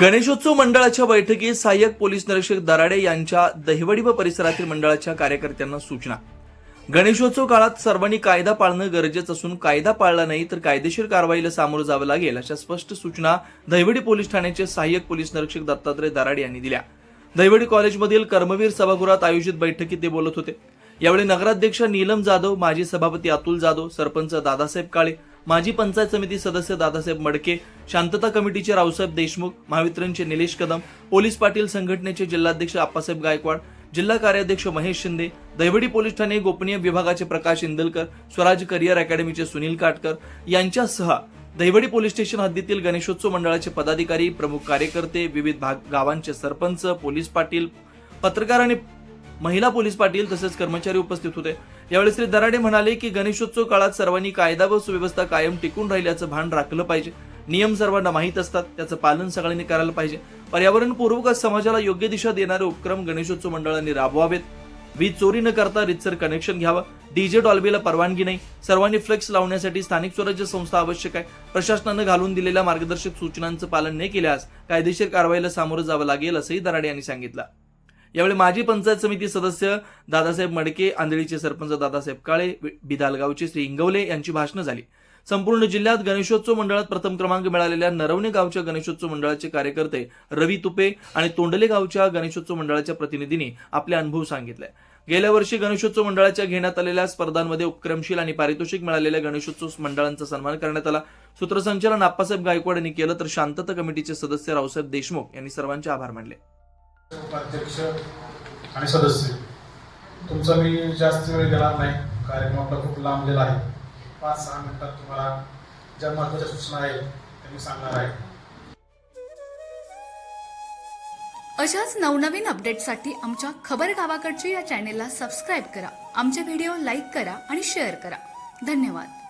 गणेशोत्सव मंडळाच्या बैठकीत सहाय्यक पोलीस निरीक्षक दराडे यांच्या दहिवडी व परिसरातील मंडळाच्या कार्यकर्त्यांना सूचना. गणेशोत्सव काळात सर्वांनी कायदा पाळणं गरजेचं असून कायदा पाळला नाही तर कायदेशीर कारवाईला सामोरं जावं लागेल अशा स्पष्ट सूचना दहिवडी पोलीस ठाण्याचे सहाय्यक पोलीस निरीक्षक दत्तात्रय दराडे यांनी दिल्या. दहिवडी कॉलेजमधील कर्मवीर सभागृहात आयोजित बैठकीत ते बोलत होते. यावेळी नगराध्यक्ष नीलम जाधव माजी सभापती अतुल जाधव सरपंच दादासाहेब काळे माजी पंचायत समिती सदस्य दादासाहेब मडके शांतता कमिटीचे रावसाहेब देशमुख महावितरणचे निलेश कदम पोलीस पाटील संघटनेचे जिल्हाध्यक्ष आप्पासाहेब गायकवाड जिल्हा कार्याध्यक्ष महेश शिंदे दैवडी पोलीस ठाणे गोपनीय विभागाचे प्रकाश इंदलकर स्वराज करिअर अकॅडमीचे सुनील काटकर यांच्यासह दैवडी पोलीस स्टेशन हद्दीतील गणेशोत्सव मंडळाचे पदाधिकारी प्रमुख कार्यकर्ते विविध भाग गावांचे सरपंच पोलीस पाटील पत्रकार आणि महिला पोलीस पाटील तसेच कर्मचारी उपस्थित होते. यावेळी श्री दराडे म्हणाले की गणेशोत्सव काळात सर्वांनी कायदा व सुव्यवस्था कायम टिकून राहिल्याचं भान राखलं पाहिजे. नियम सर्वांना माहीत असतात त्याचं पालन सगळ्यांनी करायला पाहिजे. पर्यावरणपूर्वक समाजाला योग्य दिशा देणारे उपक्रम गणेशोत्सव मंडळांनी राबवावेत. वीज चोरी न करता रितसर कनेक्शन घ्यावं. डीजे डॉल्बीला परवानगी नाही. सर्वांनी फ्लेक्स लावण्यासाठी स्थानिक स्वराज्य संस्था आवश्यक आहे. प्रशासनानं घालून दिलेल्या मार्गदर्शक सूचनांचं पालन न केल्यास कायदेशीर कारवाईला सामोरं जावं लागेल असंही दराडे यांनी सांगितलं. यावेळी माजी पंचायत समिती सदस्य दादासाहेब मडके आंधळीचे सरपंच दादासाहेब काळे बिदालगावचे श्री इंगवले यांची भाषणं झाली. संपूर्ण जिल्ह्यात गणेशोत्सव मंडळात प्रथम क्रमांक मिळालेल्या नरवणे गावच्या गणेशोत्सव मंडळाचे कार्यकर्ते रवी तुपे आणि तोंडले गावच्या गणेशोत्सव मंडळाच्या प्रतिनिधींनी आपले अनुभव सांगितले. गेल्या वर्षी गणेशोत्सव मंडळाच्या घेण्यात आलेल्या स्पर्धांमध्ये उपक्रमशील आणि पारितोषिक मिळालेल्या गणेशोत्सव मंडळांचा सन्मान करण्यात आला. सूत्रसंचालन आप्पासाहेब गायकवाड यांनी केलं तर शांतता कमिटीचे सदस्य रावसाहेब देशमुख यांनी सर्वांचे आभार मानले. उपाध्यक्ष आणि सदस्य. तुमचा मी जास्त वेळ देणार नाही. कार्यक्रम आपला खूप लांबलेला आहे. पाच सहा मिनिटात तुम्हाला ज्या महत्त्वाच्या सूचना आहेत त्या मी सांगणार आहे. अशाच नवनवीन अपडेटसाठी आमच्या खबर गावाकडच्या या चॅनेलला सबस्क्राईब करा. आमचे व्हिडिओ लाईक करा आणि शेअर करा. धन्यवाद.